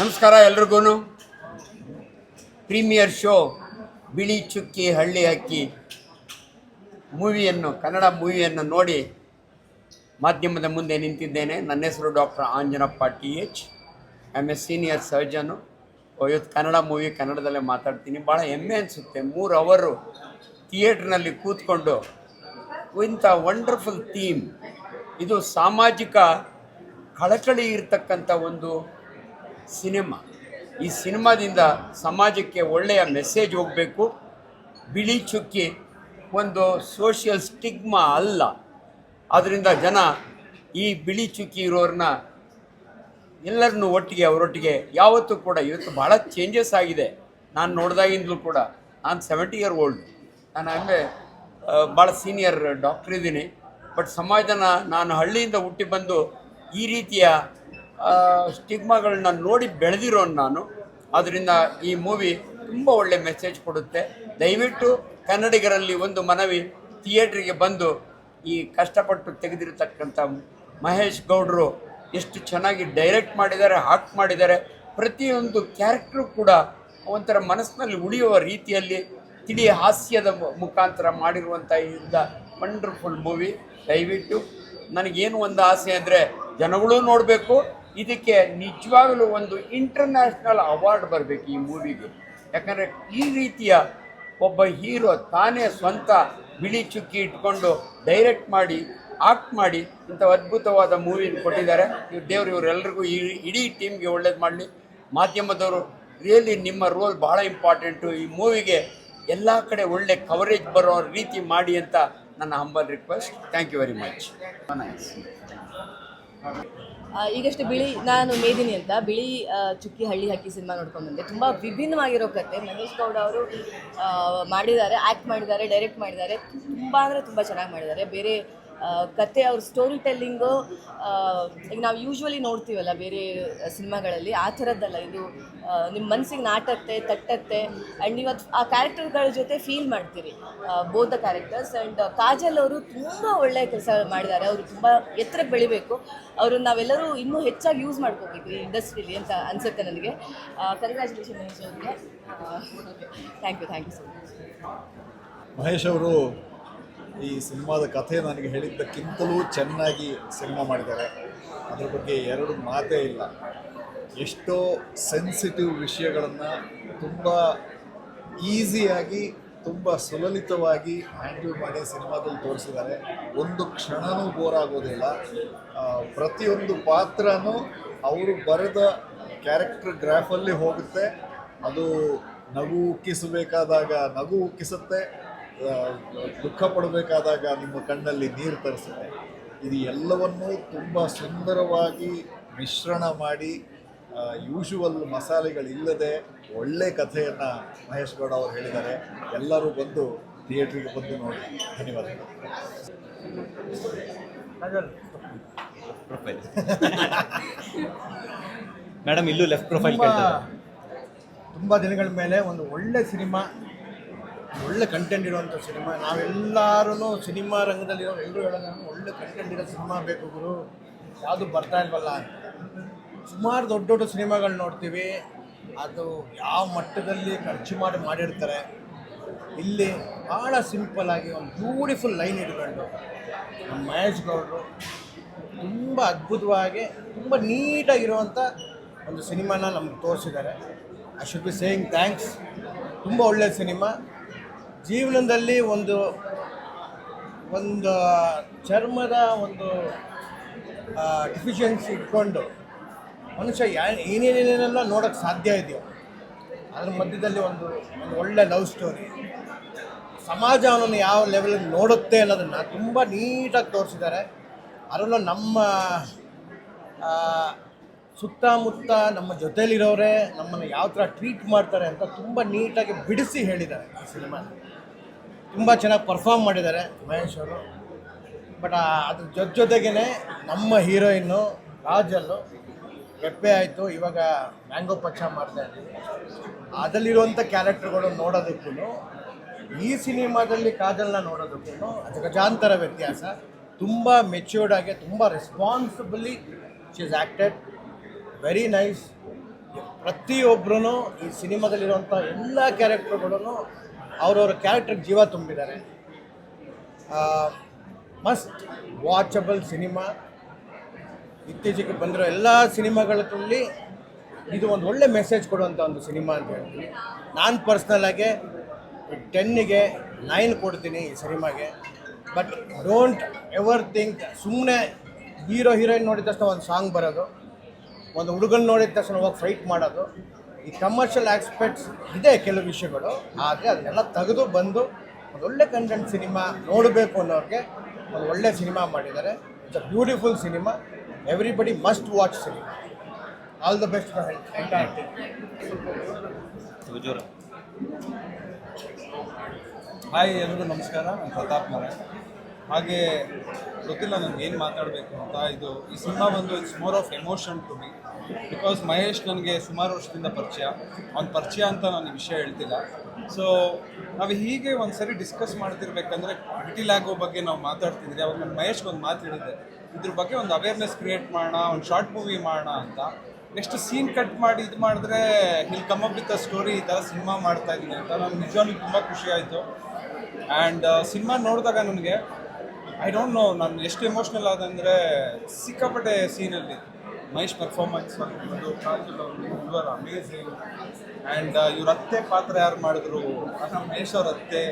ನಮಸ್ಕಾರ ಎಲ್ರಿಗೂ premiere show, ಬಿಳಿ ಚುಕ್ಕಿ, ಹಳ್ಳಿ ಹಕ್ಕಿ ಮೂವಿಯನ್ನು, ಕನ್ನಡ ಮೂವಿಯನ್ನು ನೋಡಿ ಮಾಧ್ಯಮದ ಮುಂದೆ ನಿಂತಿದ್ದೇನೆ. ನನ್ನ ಹೆಸರು doctor Anjanappa T H. A senior surgeon ಇವತ್ತು ಕನ್ನಡ ಮೂವಿ ಕನ್ನಡದಲ್ಲೇ ಮಾತಾಡ್ತೀನಿ. ಭಾಳ ಹೆಮ್ಮೆ ಅನಿಸುತ್ತೆ. ಮೂರು ಅವರು ಥಿಯೇಟ್ರ್ನಲ್ಲಿ ಕೂತ್ಕೊಂಡು ಇಂಥ ವಂಡರ್ಫುಲ್ ಥೀಮ್ ಇದು ಸಾಮಾಜಿಕ ಕಳಕಳಿ ಇರತಕ್ಕಂಥ ಒಂದು ಸಿನಿಮಾ. ಈ ಸಿನಿಮಾದಿಂದ ಸಮಾಜಕ್ಕೆ ಒಳ್ಳೆಯ ಮೆಸೇಜ್ ಹೋಗಬೇಕು. ಬಿಳಿ ಚುಕ್ಕಿ ಒಂದು ಸೋಷಿಯಲ್ ಸ್ಟಿಗ್ಮಾ ಅಲ್ಲ. ಆದ್ದರಿಂದ ಜನ ಈ ಬಿಳಿ ಚುಕ್ಕಿ ಇರೋರನ್ನ ಎಲ್ಲರನ್ನೂ ಒಟ್ಟಿಗೆ ಅವರೊಟ್ಟಿಗೆ ಯಾವತ್ತೂ ಕೂಡ ಇವತ್ತು ಭಾಳ ಚೇಂಜಸ್ ಆಗಿದೆ. ನಾನು ನೋಡಿದಾಗಿಂದಲೂ ಕೂಡ ನಾನು ಸೆವೆಂಟಿ ಇಯರ್ ಓಲ್ಡ್ ನಾನು ಅಂದರೆ ಭಾಳ ಸೀನಿಯರ್ ಡಾಕ್ಟ್ರ್ ಇದ್ದೀನಿ. ಬಟ್ ಸಮಾಜನ ನಾನು ಹಳ್ಳಿಯಿಂದ ಹುಟ್ಟಿ ಬಂದು ಈ ರೀತಿಯ ಸ್ಟಿಗ್ಮಾಗಳನ್ನ ನೋಡಿ ಬೆಳೆದಿರೋನು ನಾನು. ಅದರಿಂದ ಈ ಮೂವಿ ತುಂಬ ಒಳ್ಳೆ ಮೆಸೇಜ್ ಕೊಡುತ್ತೆ. ದಯವಿಟ್ಟು ಕನ್ನಡಿಗರಲ್ಲಿ ಒಂದು ಮನವಿ ಥಿಯೇಟ್ರಿಗೆ ಬಂದು ಈ ಕಷ್ಟಪಟ್ಟು ತೆಗೆದಿರತಕ್ಕಂಥ ಮಹೇಶ್ ಗೌಡರು ಎಷ್ಟು ಚೆನ್ನಾಗಿ ಡೈರೆಕ್ಟ್ ಮಾಡಿದ್ದಾರೆ ಹಾಕ್ ಮಾಡಿದ್ದಾರೆ. ಪ್ರತಿಯೊಂದು ಕ್ಯಾರೆಕ್ಟ್ರು ಕೂಡ ಒಂಥರ ಮನಸ್ಸಿನಲ್ಲಿ ಉಳಿಯುವ ರೀತಿಯಲ್ಲಿ ತಿಳಿ ಹಾಸ್ಯದ ಮುಖಾಂತರ ಮಾಡಿರುವಂಥ ಇದ್ದ ವಂಡರ್ಫುಲ್ ಮೂವಿ ದಯವಿಟ್ಟು ನನಗೇನು ಒಂದು ಆಸೆ ಅಂದರೆ ಜನಗಳು ನೋಡಬೇಕು ಇದಕ್ಕೆ ನಿಜವಾಗಲೂ ಒಂದು ಇಂಟರ್ನ್ಯಾಷನಲ್ ಅವಾರ್ಡ್ ಬರಬೇಕು ಈ ಮೂವಿಗೆ ಯಾಕಂದರೆ ಈ ರೀತಿಯ ಒಬ್ಬ ಹೀರೋ ತಾನೇ ಸ್ವಂತ ಬಿಳಿ ಚುಕ್ಕಿ ಇಟ್ಕೊಂಡು ಡೈರೆಕ್ಟ್ ಮಾಡಿ ಆಕ್ಟ್ ಮಾಡಿ ಇಂಥ ಅದ್ಭುತವಾದ ಮೂವಿನ ಕೊಟ್ಟಿದ್ದಾರೆ. ಇವ್ರು ದೇವರು ಇವರೆಲ್ಲರಿಗೂ ಈ ಇಡೀ ಟೀಮ್ಗೆ ಒಳ್ಳೇದು ಮಾಡಲಿ. ಮಾಧ್ಯಮದವರು ರಿಯಲಿ ನಿಮ್ಮ ರೋಲ್ ಭಾಳ ಇಂಪಾರ್ಟೆಂಟು ಈ ಮೂವಿಗೆ ಎಲ್ಲ ಕಡೆ ಒಳ್ಳೆ ಕವರೇಜ್ ಬರೋ ರೀತಿ ಮಾಡಿ ಅಂತ ನನ್ನ humble request thank you very much ಈಗಷ್ಟೇ ಬಿಳಿ, ನಾನು ಮೇದಿನಿ ಅಂತ. ಬಿಳಿ ಚುಕ್ಕಿ ಹಳ್ಳಿ ಹಕ್ಕಿ ಸಿನಿಮಾ ನೋಡ್ಕೊಂಡು ಬಂದೆ. ತುಂಬ ವಿಭಿನ್ನವಾಗಿರೋ ಕತೆ. ಮಹೇಶ್ ಗೌಡ ಅವರು ಮಾಡಿದ್ದಾರೆ ಆ್ಯಕ್ಟ್ ಮಾಡಿದ್ದಾರೆ ಡೈರೆಕ್ಟ್ ಮಾಡಿದ್ದಾರೆ. ತುಂಬ ಅಂದರೆ ತುಂಬ ಚೆನ್ನಾಗಿ ಮಾಡಿದ್ದಾರೆ. ಬೇರೆ ಕತೆ ಅವ್ರ ಸ್ಟೋರಿ ಟೆಲ್ಲಿಂಗು ಈಗ ನಾವು ಯೂಶ್ವಲಿ ನೋಡ್ತೀವಲ್ಲ ಬೇರೆ ಸಿನಿಮಾಗಳಲ್ಲಿ ಆ ಥರದ್ದಲ್ಲ. ಇದು ನಿಮ್ಮ ಮನಸ್ಸಿಗೆ ನಾಟತ್ತೆ, ತಟ್ಟತ್ತೆ ಆ್ಯಂಡ್ ಇವತ್ತು ಆ ಕ್ಯಾರೆಕ್ಟರ್ಗಳ ಜೊತೆ ಫೀಲ್ ಮಾಡ್ತೀರಿ ಬೋಧ ಕ್ಯಾರೆಕ್ಟರ್ಸ್ ಆ್ಯಂಡ್ ಕಾಜಲ್ ಅವರು ತುಂಬ ಒಳ್ಳೆಯ ಕೆಲಸ ಮಾಡಿದ್ದಾರೆ ಅವರು ತುಂಬ ಎತ್ತರಕ್ಕೆ ಬೆಳಿಬೇಕು. ಅವರು ನಾವೆಲ್ಲರೂ ಇನ್ನೂ ಹೆಚ್ಚಾಗಿ ಯೂಸ್ ಮಾಡ್ಕೋಬೇಕು ಈ ಇಂಡಸ್ಟ್ರೀಲಿ ಅಂತ ಅನಿಸುತ್ತೆ ನನಗೆ. ಕಂಗ್ರ್ಯಾಚುಲೇಷನ್ ಮಹೇಶ್ ಅವ್ರಿಗೆ. Thank you thank you so much Mahesh ಅವರು ಈ ಸಿನಿಮಾದ ಕಥೆ ನನಗೆ ಹೇಳಿದ್ದಕ್ಕಿಂತಲೂ ಚೆನ್ನಾಗಿ ಸಿನಿಮಾ ಮಾಡಿದ್ದಾರೆ. ಅದ್ರ ಬಗ್ಗೆ ಎರಡು ಮಾತೇ ಇಲ್ಲ. ಎಷ್ಟೋ ಸೆನ್ಸಿಟಿವ್ ವಿಷಯಗಳನ್ನು ತುಂಬ ಈಸಿಯಾಗಿ ತುಂಬ ಸುಲಲಿತವಾಗಿ ಹ್ಯಾಂಡಲ್ ಮಾಡಿ ಸಿನಿಮಾದಲ್ಲಿ ತೋರಿಸಿದ್ದಾರೆ. ಒಂದು ಕ್ಷಣನೂ ಬೋರ್ ಆಗೋದಿಲ್ಲ. ಪ್ರತಿಯೊಂದು ಪಾತ್ರನೂ ಅವರು ಬರೆದ ಕ್ಯಾರೆಕ್ಟರ್ ಗ್ರಾಫಲ್ಲಿ ಹೋಗುತ್ತೆ. ಅದು ನಗು ಉಕ್ಕಿಸಬೇಕಾದಾಗ ನಗು ಉಕ್ಕಿಸುತ್ತೆ. ದುಃಖ ಪಡಬೇಕಾದಾಗ ನಿಮ್ಮ ಕಣ್ಣಲ್ಲಿ ನೀರು ತರಿಸುತ್ತೆ. ಇದು ಎಲ್ಲವನ್ನೂ ತುಂಬ ಸುಂದರವಾಗಿ ಮಿಶ್ರಣ ಮಾಡಿ ಯೂಶುವಲ್ ಮಸಾಲೆಗಳಿಲ್ಲದೆ ಒಳ್ಳೆ ಕಥೆಯನ್ನು ಮಹೇಶ್ ಗೌಡ ಅವರು ಹೇಳಿದ್ದಾರೆ. ಎಲ್ಲರೂ ಬಂದು ಥಿಯೇಟ್ರಿಗೆ ಬಂದು ನೋಡಿ. ಧನ್ಯವಾದಗಳು. ಪ್ರೊಫೈಲ್ ಮೇಡಮ್ ಇಲ್ಲೂ ಲೆಫ್ಟ್ ಪ್ರೊಫೈಲ್ ತುಂಬ ದಿನಗಳ ಮೇಲೆ ಒಂದು ಒಳ್ಳೆ ಸಿನಿಮಾ ಒಳ್ಳೆ ಕಂಟೆಂಟ್ ಇರುವಂಥ ಸಿನಿಮಾ. ನಾವೆಲ್ಲರೂ ಸಿನಿಮಾ ರಂಗದಲ್ಲಿ ಎಲ್ಲರೂ ಹೇಳೋದು ಒಳ್ಳೆ ಕಂಟೆಂಟ್ ಇರೋ ಸಿನಿಮಾ ಬೇಕು ಗುರು. ಯಾವುದು ಬರ್ತಾ ಇಲ್ವಲ್ಲ ಸುಮಾರು ದೊಡ್ಡ ದೊಡ್ಡ ಸಿನಿಮಾಗಳು ನೋಡ್ತೀವಿ. ಅದು ಯಾವ ಮಟ್ಟದಲ್ಲಿ ಖರ್ಚು ಮಾಡಿ ಮಾಡಿರ್ತಾರೆ. ಇಲ್ಲಿ ಭಾಳ ಸಿಂಪಲ್ಲಾಗಿ ಒಂದು ಬ್ಯೂಟಿಫುಲ್ ಲೈನ್ ಇಟ್ಕೊಂಡು ನಮ್ಮ ಮಹೇಶ್ ಗೌಡರು ತುಂಬ ಅದ್ಭುತವಾಗಿ, ತುಂಬ ನೀಟಾಗಿರುವಂಥ ಒಂದು ಸಿನಿಮಾನ ನಮ್ಗೆ ತೋರಿಸಿದ್ದಾರೆ. I should be saying thanks ತುಂಬ ಒಳ್ಳೆಯ ಸಿನಿಮಾ. ಜೀವನದಲ್ಲಿ ಒಂದು ಒಂದು ಚರ್ಮದ ಒಂದು ಡಿಫಿಷಿಯನ್ಸಿ ಇಟ್ಕೊಂಡು ಮನುಷ್ಯ ಯಾ, ಏನೇನೇನೆಲ್ಲ ನೋಡೋಕ್ಕೆ ಸಾಧ್ಯ ಇದೆಯೋ, ಅದ್ರ ಮಧ್ಯದಲ್ಲಿ ಒಂದು ಒಂದು ಒಳ್ಳೆ ಲವ್ ಸ್ಟೋರಿ ಸಮಾಜ ಅವನನ್ನು ಯಾವ ಲೆವೆಲಲ್ಲಿ ನೋಡುತ್ತೆ ಅನ್ನೋದನ್ನು ತುಂಬ ನೀಟಾಗಿ ತೋರಿಸಿದ್ದಾರೆ. ಅದರಲ್ಲೂ ನಮ್ಮ ಸುತ್ತಮುತ್ತ ನಮ್ಮ ಜೊತೆಯಲ್ಲಿರೋರೆ ನಮ್ಮನ್ನು ಯಾವ ಥರ ಟ್ರೀಟ್ ಮಾಡ್ತಾರೆ ಅಂತ ತುಂಬ ನೀಟಾಗಿ ಬಿಡಿಸಿ ಹೇಳಿದ್ದಾರೆ ಈ ಸಿನಿಮಾ. ತುಂಬ ಚೆನ್ನಾಗಿ ಪರ್ಫಾರ್ಮ್ ಮಾಡಿದ್ದಾರೆ. ಮಹೇಶ್ ಅವರು. ಬಟ್ ಅದ್ರ ಜೊತೆ ಜೊತೆಗೇ ನಮ್ಮ ಹೀರೋಯಿನ್ನು ರಾಜಲ್ಲು ಗೆಪ್ಪೆ ಆಯಿತು. ಇವಾಗ ಮ್ಯಾಂಗೋ ಪಚ್ಚ ಮಾಡ್ತಾ ಇದ್ದೀವಿ ಅದರಲ್ಲಿರುವಂಥ ಕ್ಯಾರೆಕ್ಟರ್ಗಳು ನೋಡೋದಕ್ಕೂ ಈ ಸಿನಿಮಾದಲ್ಲಿ ಕಾಜಲ್ನ ನೋಡೋದಕ್ಕೂ ಅದು ಗಜಾಂತರ ವ್ಯತ್ಯಾಸ. ತುಂಬ ಮೆಚ್ಯೂರ್ಡ್ ಆಗಿ ತುಂಬ responsibly she is acted very nice ಪ್ರತಿಯೊಬ್ಬರೂ ಈ ಸಿನಿಮಾದಲ್ಲಿರುವಂಥ ಎಲ್ಲ ಕ್ಯಾರೆಕ್ಟರ್ಗಳನ್ನು ಅವ್ರವ್ರ ಕ್ಯಾರೆಕ್ಟ್ರಿಗೆ ಜೀವ ತುಂಬಿದ್ದಾರೆ. ಮಸ್ಟ್ ವಾಚಬಲ್ ಸಿನಿಮಾ ಇತ್ತೀಚೆಗೆ ಬಂದಿರೋ ಎಲ್ಲ ಸಿನಿಮಾಗಳಲ್ಲಿ ಇದು ಒಂದು ಒಳ್ಳೆ ಮೆಸೇಜ್ ಕೊಡುವಂಥ ಒಂದು ಸಿನಿಮಾ ಅಂತ ಹೇಳ್ತೀನಿ. ನಾನು ಪರ್ಸ್ನಲಾಗೆ ಟೆನ್ನಿಗೆ ನೈನ್ ಕೊಡ್ತೀನಿ ಈ ಸಿನಿಮಾಗೆ ಬಟ್ ಡೋಂಟ್ ಎವರ್ ಥಿಂಕ್ ಸುಮ್ಮನೆ ಹೀರೋ ಹೀರೋಯಿನ್ ನೋಡಿದ ತಕ್ಷಣ ಒಂದು ಸಾಂಗ್ ಬರೋದು. ಒಂದು ಹುಡುಗನ ನೋಡಿದ ತಕ್ಷಣ ಹೋಗಿ ಫೈಟ್ ಮಾಡೋದು. ಈ ಕಮರ್ಷಿಯಲ್ ಆಸ್ಪೆಕ್ಟ್ಸ್ ಇದೆ ಕೆಲವು ವಿಷಯಗಳು, ಆದರೆ ಅದನ್ನೆಲ್ಲ ತೆಗೆದು ಬಂದು ಒಂದು ಒಳ್ಳೆ ಕಂಟೆಂಟ್ ಸಿನಿಮಾ ನೋಡಬೇಕು ಅನ್ನೋರಿಗೆ ಒಂದು ಒಳ್ಳೆ ಸಿನಿಮಾ ಮಾಡಿದ್ದಾರೆ. It's a beautiful cinema everybody must watch cinema all the best for entire hi ಎಲ್ರಿಗೂ ನಮಸ್ಕಾರ. ನಾನು ಪ್ರತಾಪ್ ಮರೆ ಹಾಗೆ ಗೊತ್ತಿಲ್ಲ ನನಗೆ ಏನು ಮಾತಾಡಬೇಕು ಅಂತ. ಇದು ಈ ಸಿನಿಮಾ ಬಂದು it's more of emotion to me because Mahesh ನನಗೆ ಸುಮಾರು ವರ್ಷದಿಂದ ಪರಿಚಯ. ಅವ್ನ ಪರಿಚಯ ಅಂತ ನಾನು ವಿಷಯ ಹೇಳ್ತಿಲ್ಲ. ಸೊ ನಾವು ಹೀಗೆ ಒಂದು ಸರಿ ಡಿಸ್ಕಸ್ ಮಾಡ್ತಿರ್ಬೇಕಂದ್ರೆ ವಿಟಿಲ್ಯಾಗೋ ಬಗ್ಗೆ ನಾವು ಮಾತಾಡ್ತಿದ್ರಿ. ಅವಾಗ ನಾನು ಮಹೇಶ್ಗೆ ಒಂದು ಮಾತು ಹೇಳಿದ್ದೆ. ಇದ್ರ ಬಗ್ಗೆ ಒಂದು ಅವೇರ್ನೆಸ್ ಕ್ರಿಯೇಟ್ ಮಾಡೋಣ ಒಂದು ಶಾರ್ಟ್ ಮೂವಿ ಮಾಡೋಣ ಅಂತ. ನೆಕ್ಸ್ಟ್ ಸೀನ್ ಕಟ್ ಮಾಡಿ ಇದು ಮಾಡಿದ್ರೆ ಇಲ್ಲಿ ಕಮ್ ಅಪ್ ವಿತ್ ಸ್ಟೋರಿ ಈ ಥರ ಸಿನಿಮಾ ಮಾಡ್ತಾ ಇದ್ದೀನಿ ಅಂತ. ನಾನು ನಿಜವಾಗ್ಲೂ ತುಂಬ ಖುಷಿ ಆಯಿತು. ಆ್ಯಂಡ್ ಸಿನಿಮಾ ನೋಡಿದಾಗ ನನಗೆ ಐ ಡೋಂಟ್ ನೋ ನಾನು ಎಷ್ಟು ಎಮೋಷ್ನಲ್ ಆದಂದರೆ ಸಿಕ್ಕಾಪಟ್ಟೆ ಸೀನಲ್ಲಿ ಮಹೇಶ್ ಪರ್ಫಾರ್ಮೆನ್ಸ್ ಆಗಿರ್ಬೋದು ಕಾಜಲ್ ಅವರು ಅಮೇಝಿಂಗ್ ಆ್ಯಂಡ್ ಇವ್ರ ಅತ್ತೆ ಪಾತ್ರ ಯಾರು ಮಾಡಿದ್ರು? ನಮ್ಮ ಮಹೇಶ್ ಅವ್ರ ಅತ್ತೆ,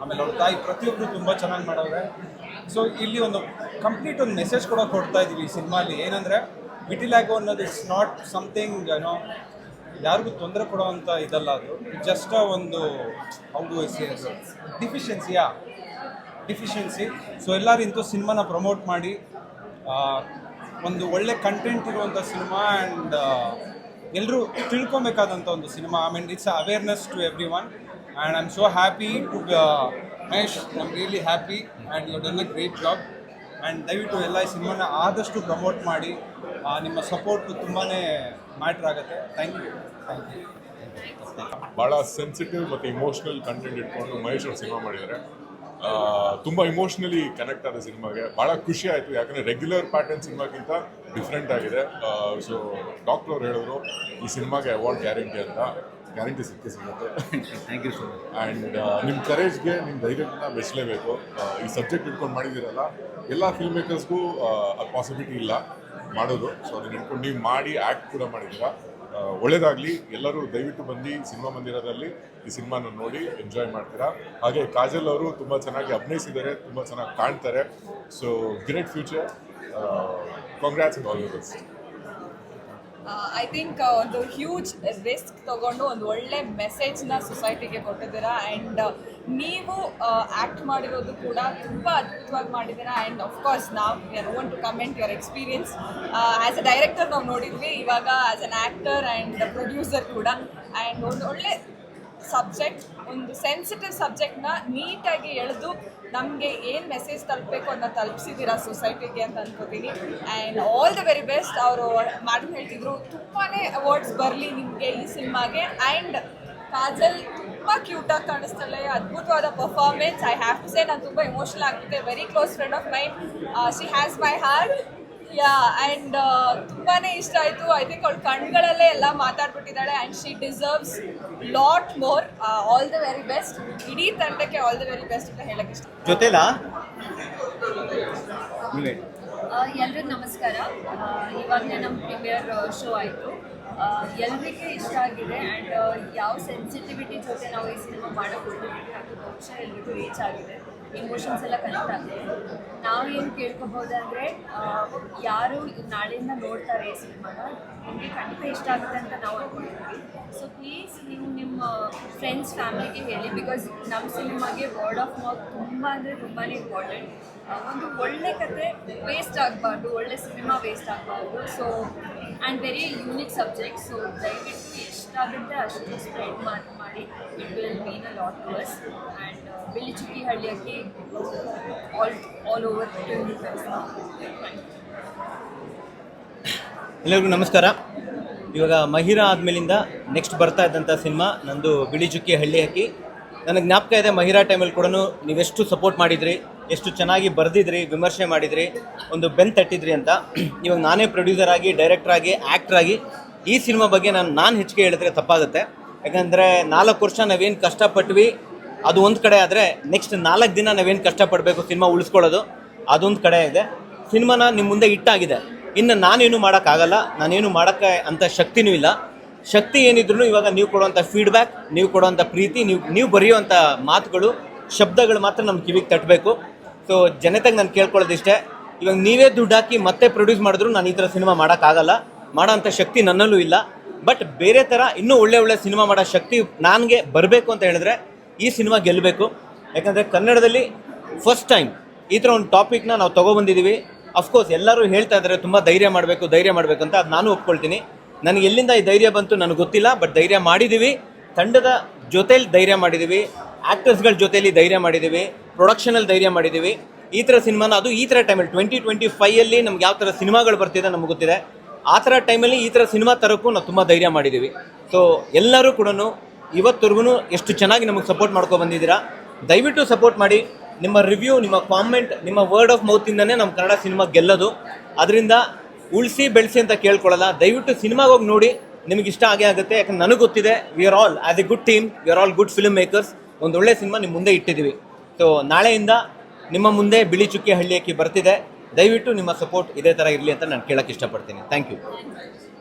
ಆಮೇಲೆ ಅವ್ರ ತಾಯಿ ಪ್ರತಿಯೊಬ್ಬರು ತುಂಬ ಚೆನ್ನಾಗಿ ಮಾಡವ್ರೆ. ಸೊ ಇಲ್ಲಿ ಒಂದು ಕಂಪ್ಲೀಟ್ ಒಂದು ಮೆಸೇಜ್ ಕೂಡ ಕೊಡ್ತಾ ಇದ್ದೀವಿ ಈ ಸಿನಿಮಾಲಿ ಏನಂದರೆ ವಿಟಿಲ್ಯಾಗೋ ಅನ್ನೋದು ಇಟ್ಸ್ ನಾಟ್ ಸಮಥಿಂಗ್ ಏನೋ ಯಾರಿಗೂ ತೊಂದರೆ ಕೊಡೋವಂಥ ಇದಲ್ಲ ಅದು. ಜಸ್ಟ್ ಒಂದು ಹೌದು ಡಿಫಿಷಿಯನ್ಸಿಯಾ ಡಿಫಿಷಿಯನ್ಸಿ ಸೊ ಎಲ್ಲರೂ ಇಂಥ ಸಿನಿಮಾನ ಪ್ರಮೋಟ್ ಮಾಡಿ ಒಂದು ಒಳ್ಳೆ ಕಂಟೆಂಟ್ ಇರುವಂಥ ಸಿನಿಮಾ ಆ್ಯಂಡ್ ಎಲ್ಲರೂ ತಿಳ್ಕೊಬೇಕಾದಂಥ ಒಂದು cinema I mean it's awareness to every one and I am so happy to Mahesh I am really happy and you done a great job and ದಯವಿಟ್ಟು ಎಲ್ಲ ಈ ಸಿನಿಮಾನ ಆದಷ್ಟು ಪ್ರಮೋಟ್ ಮಾಡಿ. ನಿಮ್ಮ ಸಪೋರ್ಟು ತುಂಬಾ ಮ್ಯಾಟ್ರ್ ಆಗುತ್ತೆ. ಥ್ಯಾಂಕ್ ಯು ಥ್ಯಾಂಕ್ ಯು ಭಾಳ ಸೆನ್ಸಿಟಿವ್ ಮತ್ತು ಇಮೋಷ್ನಲ್ ಕಂಟೆಂಟ್ ಇಟ್ಕೊಂಡು ಮಹೇಶ್ ಅವ್ರು ಸಿನಿಮಾ ಮಾಡಿದ್ದಾರೆ. ತುಂಬ ಇಮೋಷ್ನಲಿ ಕನೆಕ್ಟ್ ಆದ ಸಿನಿಮಾಗೆ. ಭಾಳ ಖುಷಿ ಆಯಿತು. ಯಾಕಂದರೆ ರೆಗ್ಯುಲರ್ ಪ್ಯಾಟರ್ನ್ ಸಿನಿಮಾಗಿಂತ ಡಿಫ್ರೆಂಟ್ ಆಗಿದೆ. ಸೊ ಡಾಕ್ಟರ್ ಅವ್ರು ಹೇಳಿದ್ರು ಈ ಸಿನಿಮಾಗೆ ಅವಾರ್ಡ್ ಗ್ಯಾರಂಟಿ ಅಂತ. ಗ್ಯಾರಂಟಿ ಸಿಕ್ಕಿ ಸಿಗುತ್ತೆ thank you so much and ನಿಮ್ಮ ಕರೇಜ್ಗೆ ನಿಮ್ಮ ಧೈರ್ಯನ ಬೆಳೆಸಲೇಬೇಕು ಈ ಸಬ್ಜೆಕ್ಟ್ ಇಟ್ಕೊಂಡು ಮಾಡಿದ್ದೀರಲ್ಲ ಎಲ್ಲ ಫಿಲ್ಮ್ ಮೇಕರ್ಸ್ಗೂ ಅದು ಪಾಸಿಬಿಲಿಟಿ ಇಲ್ಲ ಮಾಡೋದು. ಸೊ ಅದನ್ನ ಇಟ್ಕೊಂಡು ನೀವು ಮಾಡಿ ಆ್ಯಕ್ಟ್ ಕೂಡ ಮಾಡಿದ್ದೀರಾ. ಆ, ಒಳ್ಳೇದಾಗ್ಲಿ. ಎಲ್ಲರೂ ದಯವಿಟ್ಟು ಬಂದು ಸಿನಿಮಾ ಮಂದಿರದಲ್ಲಿ ಈ ಸಿನಿಮಾನ ನೋಡಿ ಎಂಜಾಯ್ ಮಾಡ್ತೀರಾ. ಹಾಗೆ ಕಾಜಲ್ ಅವರು ತುಂಬ ಚೆನ್ನಾಗಿ ಅಭಿನಯಿಸಿದ್ದಾರೆ, ತುಂಬ ಚೆನ್ನಾಗಿ ಕಾಣ್ತಾರೆ. So great future congrats all the best I think ಒಂದು ಹ್ಯೂಜ್ ರಿಸ್ಕ್ ತಗೊಂಡು ಒಂದು ಒಳ್ಳೆ ಮೆಸೇಜ್ನ ಸೊಸೈಟಿಗೆ ಕೊಟ್ಟಿದ್ದೀರಾ. ಆ್ಯಂಡ್ ನೀವು ಆ್ಯಕ್ಟ್ ಮಾಡಿರೋದು ಕೂಡ ತುಂಬ ಅದ್ಭುತವಾಗಿ ಮಾಡಿದ್ದೀರಾ ಆ್ಯಂಡ್ ಅಫ್ಕೋರ್ಸ್ ನಾವು you're own to comment your experience as a director ನಾವು ನೋಡಿದ್ವಿ, ಇವಾಗ as an actor and producer ಕೂಡ. ಆ್ಯಂಡ್ ಒಂದು ಒಳ್ಳೆ ಸಬ್ಜೆಕ್ಟ್ ಒಂದು ಸೆನ್ಸಿಟಿವ್ ಸಬ್ಜೆಕ್ಟ್ನ ನೀಟಾಗಿ ಎಳೆದು ನಮಗೆ ಏನು ಮೆಸೇಜ್ ತಲುಪಬೇಕು ಅದನ್ನ ತಲುಪಿಸಿದ್ದೀರಾ ಸೊಸೈಟಿಗೆ ಅಂತ ಅಂದ್ಕೋತೀನಿ and all the very best ಅವರು ಮೇಡಮ್ ಹೇಳ್ತಿದ್ರು ತುಂಬಾ ಅವಾರ್ಡ್ಸ್ ಬರಲಿ ನಿಮಗೆ ಈ ಸಿನಿಮಾಗೆ ಆ್ಯಂಡ್ ಕಾಜಲ್ ತುಂಬ ಆಗಿ ಕಾಣಿಸ್ತಾಳೆ ಅದ್ಭುತವಾದ performance I have to say ನಾನು ತುಂಬಾ emotional ಆಗ್ತಿದ್ದೆ very close friend of my she has my heart yeah and ತುಂಬಾನೇ ಇಷ್ಟ ಆಯಿತು. ಐ ಥಿಂಕ್ ಅವಳು ಕಣ್ಗಳಲ್ಲೇ ಎಲ್ಲ ಮಾತಾಡ್ಬಿಟ್ಟಿದ್ದಾಳೆ and she deserves lot more all the very best ಇಡೀ ತಂಡಕ್ಕೆ ಆಲ್ ದ ವೆರಿ ಬೆಸ್ಟ್ ಅಂತ ಹೇಳಕ್ಕೆ ಇಷ್ಟ. ಜೊತೆಲಾ? ನಮಸ್ಕಾರ. ಇವಾಗಲೇ ನಮ್ಮ ಪ್ರೀಮಿಯರ್ ಶೋ ಆಯಿತು. ಎಲ್ರಿಗೆ ಇಷ್ಟ ಆಗಿದೆ ಆ್ಯಂಡ್ ಯಾವ ಸೆನ್ಸಿಟಿವಿಟಿ ಜೊತೆ ನಾವು ಈ ಸಿನಿಮಾ ಮಾಡೋಕ್ಕೆ ಅದು ಬಹುಶಃ ಎಲ್ರಿಗೂ ರೀಚ್ ಆಗಿದೆ. ಇಮೋಷನ್ಸ್ ಎಲ್ಲ ಕನೆಕ್ಟ್ ಆಗಿದೆ ನಾವೇನು ಕೇಳ್ಕೊಬೋದಂದರೆ ಯಾರು ನಾಳೆಯಿಂದ ನೋಡ್ತಾರೆ ಈ ಸಿನಿಮಾನ ನಿಮಗೆ ಖಂಡಿತ ಇಷ್ಟ ಆಗುತ್ತೆ ಅಂತ ನಾವು ಅಂದ್ಕೊಂಡಿದ್ದೀವಿ ಸೊ ಪ್ಲೀಸ್ ನೀವು ನಿಮ್ಮ ಫ್ರೆಂಡ್ಸ್ ಫ್ಯಾಮಿಲಿಗೆ ಹೇಳಿ ಬಿಕಾಸ್ ನಮ್ಮ ಸಿನಿಮಾಗೆ ವರ್ಡ್ ಆಫ್ ಮೌತ್ ತುಂಬ ಅಂದರೆ ತುಂಬಾ ಇಂಪಾರ್ಟೆಂಟ್ ಒಂದು ಒಳ್ಳೆ ಕತೆ ವೇಸ್ಟ್ ಆಗಬಾರ್ದು, ಒಳ್ಳೆ ಸಿನಿಮಾ ವೇಸ್ಟ್ ಆಗಬಾರ್ದು. So and very unique subject so ದಯವಿಟ್ಟು ಎಷ್ಟಾಗುತ್ತೆ ಅಷ್ಟು ಸ್ಪ್ರೆಡ್ ಮಾಡಿ ಮಾಡಿ it will mean a lot to us and ಬಿಳಿ ಚುಕ್ಕಿ ಹಳ್ಳಿಯಾಗಿ ಆಲ್ ಆಲ್ ಓವರ್ ಎಲ್ಲರಿಗೂ ನಮಸ್ಕಾರ. ಇವಾಗ ಮಹಿರಾ ಆದ್ಮೇಲಿಂದ ನೆಕ್ಸ್ಟ್ ಬರ್ತಾ ಇದ್ದಂಥ ಸಿನಿಮಾ, ನಂದು ಬಿಳಿ ಚುಕ್ಕಿ ಹಳ್ಳಿ ಹಾಕಿ ನನಗೆ ಜ್ಞಾಪಕ ಇದೆ ಮಹಿರಾ ಟೈಮಲ್ಲಿ ಕೂಡ ನೀವೆಷ್ಟು ಸಪೋರ್ಟ್ ಮಾಡಿದ್ರಿ. ಎಷ್ಟು ಚೆನ್ನಾಗಿ ಬರೆದಿದ್ರಿ, ವಿಮರ್ಶೆ ಮಾಡಿದ್ರಿ, ಒಂದು ಬೆನ್ ತಟ್ಟಿದ್ರಿ ಅಂತ. ಇವಾಗ ನಾನೇ ಪ್ರೊಡ್ಯೂಸರ್ ಆಗಿ ಡೈರೆಕ್ಟರ್ ಆಗಿ ಆ್ಯಕ್ಟರ್ ಆಗಿ ಈ ಸಿನಿಮಾ ಬಗ್ಗೆ ನಾನು ನಾನು ಹೆಚ್ಚಿಗೆ ಹೇಳಿದ್ರೆ ತಪ್ಪಾಗುತ್ತೆ. ಯಾಕಂದರೆ ನಾಲ್ಕು ವರ್ಷ ನಾವೇನು ಕಷ್ಟಪಟ್ವಿ, ಅದು ಒಂದು ಕಡೆ ಆದರೆ ನೆಕ್ಸ್ಟ್ ನಾಲ್ಕು ದಿನ ನಾವೇನು ಕಷ್ಟಪಡಬೇಕು ಸಿನಿಮಾ ಉಳಿಸ್ಕೊಳ್ಳೋದು, ಅದೊಂದು ಕಡೆ ಇದೆ. ಸಿನಿಮಾನ ನಿಮ್ಮ ಮುಂದೆ ಇಟ್ಟಾಗಿದೆ. ಇನ್ನು ನಾನೇನು ಮಾಡೋಕ್ಕಾಗಲ್ಲ, ನಾನೇನು ಮಾಡೋಕ್ಕೆ ಅಂಥ ಶಕ್ತಿನೂ ಇಲ್ಲ. ಶಕ್ತಿ ಏನಿದ್ರು ಇವಾಗ ನೀವು ಕೊಡುವಂಥ ಫೀಡ್ಬ್ಯಾಕ್ ನೀವು ಕೊಡುವಂಥ ಪ್ರೀತಿ, ನೀವು ನೀವು ಬರೆಯುವಂಥ ಮಾತುಗಳು, ಶಬ್ದಗಳು ಮಾತ್ರ ನಮ್ಮ ಕಿವಿಗೆ ತಟ್ಟಬೇಕು ಸೊ ಜನತೆಗೆ ನಾನು ಕೇಳ್ಕೊಳ್ಳೋದಿಷ್ಟೇ, ಇವಾಗ ನೀವೇ ದುಡ್ಡು ಹಾಕಿ ಮತ್ತೆ ಪ್ರೊಡ್ಯೂಸ್ ಮಾಡಿದ್ರು ನಾನು ಈ ಥರ ಸಿನಿಮಾ ಮಾಡೋಕ್ಕಾಗಲ್ಲ ಮಾಡೋಂಥ ಶಕ್ತಿ ನನ್ನಲ್ಲೂ ಇಲ್ಲ. ಬಟ್ ಬೇರೆ ಥರ ಇನ್ನೂ ಒಳ್ಳೆ ಒಳ್ಳೆ ಸಿನಿಮಾ ಮಾಡೋ ಶಕ್ತಿ ನನಗೆ ಬರಬೇಕು ಅಂತ ಹೇಳಿದ್ರೆ ಈ ಸಿನಿಮಾ ಗೆಲ್ಲಬೇಕು ಯಾಕಂದರೆ ಕನ್ನಡದಲ್ಲಿ ಫಸ್ಟ್ ಟೈಮ್ ಈ ಥರ ಒಂದು ಟಾಪಿಕ್ನ ನಾವು ತೊಗೊಬಂದಿದ್ದೀವಿ ಅಫ್ಕೋರ್ಸ್ ಎಲ್ಲರೂ ಹೇಳ್ತಾ ಇದ್ದಾರೆ ತುಂಬ ಧೈರ್ಯ ಮಾಡಬೇಕು ಧೈರ್ಯ ಮಾಡಬೇಕು ಅಂತ, ಅದು ನಾನು ಒಪ್ಕೊಳ್ತೀನಿ. ನನಗೆ ಎಲ್ಲಿಂದ ಈ ಧೈರ್ಯ ಬಂತು ನನಗೆ ಗೊತ್ತಿಲ್ಲ ಬಟ್ ಧೈರ್ಯ ಮಾಡಿದ್ದೀವಿ ತಂಡದ ಜೊತೇಲಿ ಧೈರ್ಯ ಮಾಡಿದ್ದೀವಿ ಆ್ಯಕ್ಟರ್ಸ್ಗಳ ಜೊತೆಲಿ ಧೈರ್ಯ ಮಾಡಿದ್ದೀವಿ ಪ್ರೊಡಕ್ಷನಲ್ಲಿ ಧೈರ್ಯ ಮಾಡಿದ್ದೀವಿ. ಈ ಥರ ಸಿನಿಮಾನ ಅದು ಈ ಥರ ಟೈಮಲ್ಲಿ ಟ್ವೆಂಟಿ ಟ್ವೆಂಟಿ ಫೈಯಲ್ಲಿ ನಮ್ಗೆ ಯಾವ ಥರ ಸಿನಿಮಾಗಳು ಬರ್ತಿದೆ ನಮ್ಗೆ ಗೊತ್ತಿದೆ. ಆ ಥರ ಟೈಮಲ್ಲಿ ಈ ಥರ ಸಿನಿಮಾ ತರೋಕ್ಕೂ ನಾವು ತುಂಬ ಧೈರ್ಯ ಮಾಡಿದ್ದೀವಿ. ಸೊ ಎಲ್ಲರೂ ಕೂಡ ಇವತ್ತರೆಗೂ ಎಷ್ಟು ಚೆನ್ನಾಗಿ ನಮಗೆ ಸಪೋರ್ಟ್ ಮಾಡ್ಕೊಂಡು ಬಂದಿದ್ದೀರಾ, ದಯವಿಟ್ಟು ಸಪೋರ್ಟ್ ಮಾಡಿ. ನಿಮ್ಮ ರಿವ್ಯೂ ನಿಮ್ಮ ಕಾಮೆಂಟ್ ನಿಮ್ಮ ವರ್ಡ್ ಆಫ್ ಮೌತಿಂದನೇ ನಮ್ಮ ಕನ್ನಡ ಸಿನಿಮಾ ಗೆಲ್ಲೋದು. ಅದರಿಂದ ಉಳಿಸಿ ಬೆಳೆಸಿ ಅಂತ ಕೇಳ್ಕೊಳ್ಳಲ್ಲ, ದಯವಿಟ್ಟು ಸಿನಿಮಾಗೆ ಹೋಗಿ ನೋಡಿ. ನಿಮಗೆ ಇಷ್ಟ ಆಗೇ ಆಗುತ್ತೆ, ಯಾಕಂದ್ರೆ ನನಗೆ ಗೊತ್ತಿದೆ we are all as a good team we are all good film makers ಒಂದು ಒಳ್ಳೆ ಸಿನಿಮಾ ನಿಮ್ಮ ಮುಂದೆ ಇಟ್ಟಿದ್ದೀವಿ. ಸೊ ನಾಳೆಯಿಂದ ನಿಮ್ಮ ಮುಂದೆ ಬಿಳಿ ಚುಕ್ಕಿ ಹಳ್ಳಿಯಕ್ಕೆ ಬರ್ತಿದೆ. ದಯವಿಟ್ಟು ನಿಮ್ಮ ಸಪೋರ್ಟ್ ಇದೇ ಥರ ಇರಲಿ ಅಂತ ನಾನು ಕೇಳೋಕ್ಕೆ ಇಷ್ಟಪಡ್ತೀನಿ. Thank you